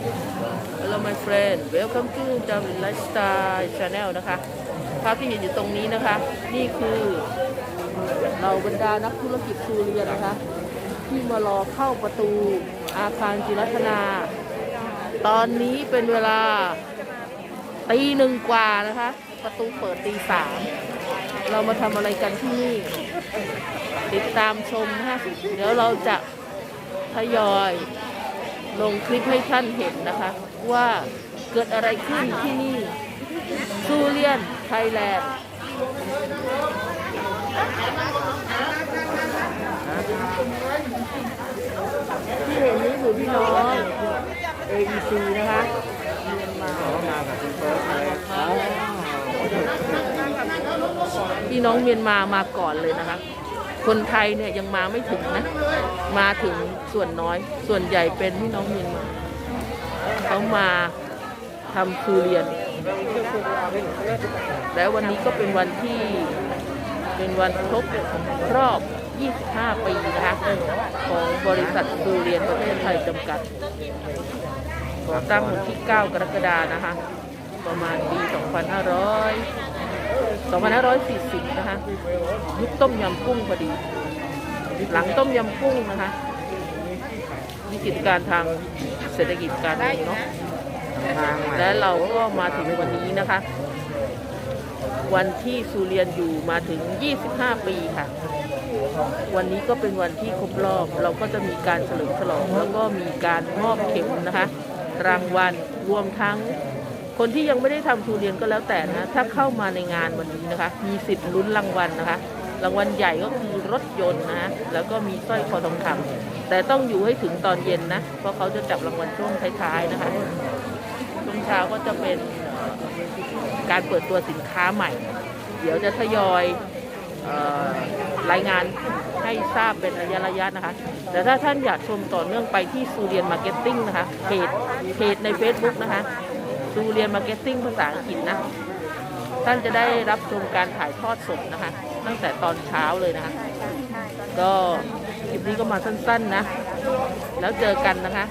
Hello my friend welcome to j a v i n Lifestyle Channel นะคะภาพที่เห็นอยู่ตรงนี้นะคะ นี่คือเราบรรดานักธุรกิจซูเรียนนะคะ ที่มารอเข้าประตูอาคารจิรัตนา ตอนนี้เป็นเวลาตีหนึ่งกว่านะคะ ประตูเปิดตีสามเรามาทำอะไรกันที่นี่ ติดตามชมนะคะเดี๋ยวเราจะทยอย ลงคลิปให้ท่านเห็นนะคะ ว่าเกิดอะไรขึ้นที่นี่ซูเลียนไทยแลนด์ที่เห็นนี้คือพี่น้อง AEC นะคะเรียนมาพี่น้องเมียนมามาก่อนเลยนะคะ คนไทยเนี่ยยังมาไม่ถึงนะ มาถึงส่วนน้อย ส่วนใหญ่เป็นพี่น้องเมียนมาเขามาทำคือเรียน แล้ววันนี้ก็เป็นวันที่เป็นวันครบรอบ 25 ปีนะคะของบริษัทซูเรียนประเทศไทยจำกัดก่อตั้งวันที่ 9 กรกฎานะคะ ประมาณปี 2500 2540 นะคะ ยุคต้มยำกุ้งพอดี หลังต้มยำกุ้งนะคะ มีกิจการทางเศรษฐกิจการเมืองเนาะและเราก็มาถึงวันนี้นะคะ วันที่ซูเรียนอยู่มาถึง 25 ปีค่ะ วันนี้ก็เป็นวันที่ครบรอบ เราก็จะมีการเฉลิมฉลองแล้วก็มีการมอบเข็มนะคะ รางวัลรวมทั้ง คนที่ยังไม่ได้ทำทูเรียนก็แล้วแต่นะ ถ้าเข้ามาในงานวันนี้นะคะ มีสิทธิ์ลุ้นรางวัลนะคะ รางวัลใหญ่ก็คือรถยนต์นะแล้วก็มีสร้อยคอทองคำแต่ต้องอยู่ให้ถึงตอนเย็นนะ เพราะเขาจะจับรางวัลช่วงท้ายๆนะคะช่วงเช้าก็จะเป็นการเปิดตัวสินค้าใหม่ เดี๋ยวจะทยอยออรายงานให้ทราบเป็นระยะระยะนะคะ แต่ถ้าท่านอยากชมต่อเนื่องไปที่ซูเรียนมาร์เก็ตติ้งนะคะเพจเพจใน Facebook นะคะ ซูเรียนมาร์เก็ตติ้งภาษาอังกฤษนะ ท่านจะได้รับชมการถ่ายทอดสดนะคะ ตั้งแต่ตอนเช้าเลยนะคะ ก็คลิปนี้ก็มาสั้นๆนะ แล้วเจอกันนะคะ